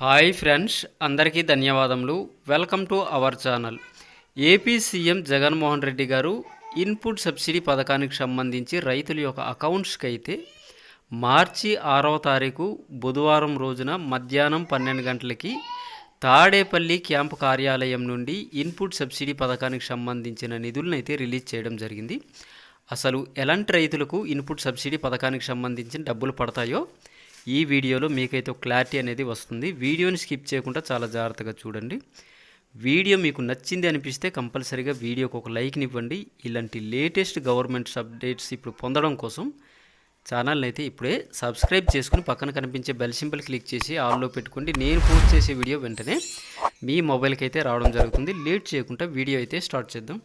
Hi friends అందరికీ ధన్యవాదములు. Welcome to our channel. AP CM Jaganmohan Reddy గారు input subsidy పథకానికి సంబంధించి రైతుల యొక్క అకౌంట్స్కి అయితే మార్చి ఆరవ తారీఖు బుధవారం రోజున మధ్యాహ్నం పన్నెండు గంటలకి తాడేపల్లి క్యాంపు కార్యాలయం నుండి ఇన్పుట్ సబ్సిడీ పథకానికి సంబంధించిన నిధులను అయితే రిలీజ్ చేయడం జరిగింది. అసలు ఎలాంటి రైతులకు ఇన్పుట్ సబ్సిడీ పథకానికి సంబంధించిన డబ్బులు పడతాయో ఈ వీడియోలో మీకైతే క్లారిటీ అనేది వస్తుంది. వీడియోని స్కిప్ చేయకుండా చాలా జాగ్రత్తగా చూడండి. వీడియో మీకు నచ్చింది అనిపిస్తే కంపల్సరీగా వీడియోకి ఒక లైక్ని ఇవ్వండి. ఇలాంటి లేటెస్ట్ గవర్నమెంట్ అప్డేట్స్ ఇప్పుడు పొందడం కోసం ఛానల్ని అయితే ఇప్పుడే సబ్స్క్రైబ్ చేసుకుని పక్కన కనిపించే బెల్ సింబల్ క్లిక్ చేసి ఆల్లో పెట్టుకోండి. నేను పోస్ట్ చేసే వీడియో వెంటనే మీ మొబైల్కి అయితే రావడం జరుగుతుంది. లేట్ చేయకుండా వీడియో అయితే స్టార్ట్ చేద్దాం.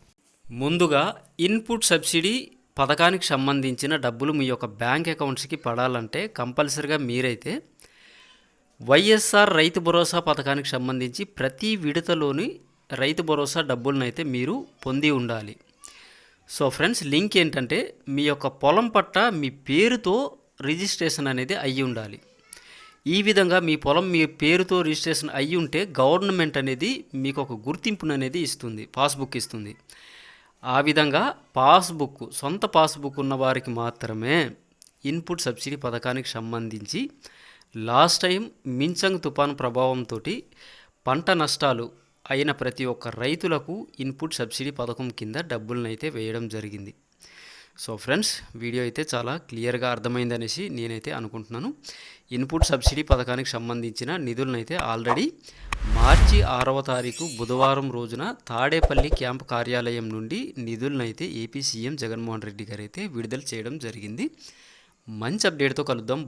ముందుగా ఇన్పుట్ సబ్సిడీ పథకానికి సంబంధించిన డబ్బులు మీ యొక్క బ్యాంక్ అకౌంట్స్కి పడాలంటే కంపల్సరిగా మీరైతే వైఎస్ఆర్ రైతు భరోసా పథకానికి సంబంధించి ప్రతి విడతలోని రైతు భరోసా డబ్బులను అయితే మీరు పొంది ఉండాలి. సో ఫ్రెండ్స్ లింక్ ఏంటంటే మీ యొక్క పొలం పట్ట మీ పేరుతో రిజిస్ట్రేషన్ అనేది అయ్యి ఉండాలి. ఈ విధంగా మీ పొలం మీ పేరుతో రిజిస్ట్రేషన్ అయ్యి ఉంటే గవర్నమెంట్ అనేది మీకు ఒక గుర్తింపును అనేది ఇస్తుంది పాస్బుక్ ఇస్తుంది. ఆ విధంగా పాస్బుక్ సొంత పాస్బుక్ ఉన్న వారికి మాత్రమే ఇన్పుట్ సబ్సిడీ పథకానికి సంబంధించి లాస్ట్ టైం మించంగ్ తుఫాను ప్రభావంతో పంట నష్టాలు అయిన ప్రతి ఒక్క రైతులకు ఇన్పుట్ సబ్సిడీ పథకం కింద డబ్బులను అయితే వేయడం జరిగింది. సో ఫ్రెండ్స్ వీడియో అయితే చాలా క్లియర్గా అర్థమైందనేసి నేనైతే అనుకుంటున్నాను. ఇన్పుట్ సబ్సిడీ పథకానికి సంబంధించిన నిధులను అయితే ఆల్రెడీ మార్చి ఆరవ తారీఖు బుధవారం రోజున తాడేపల్లి క్యాంపు కార్యాలయం నుండి నిధులను అయితే ఏపీ సీఎం జగన్మోహన్ రెడ్డి గారు అయితే విడుదల చేయడం జరిగింది. మంచి అప్డేట్తో కలుద్దాం.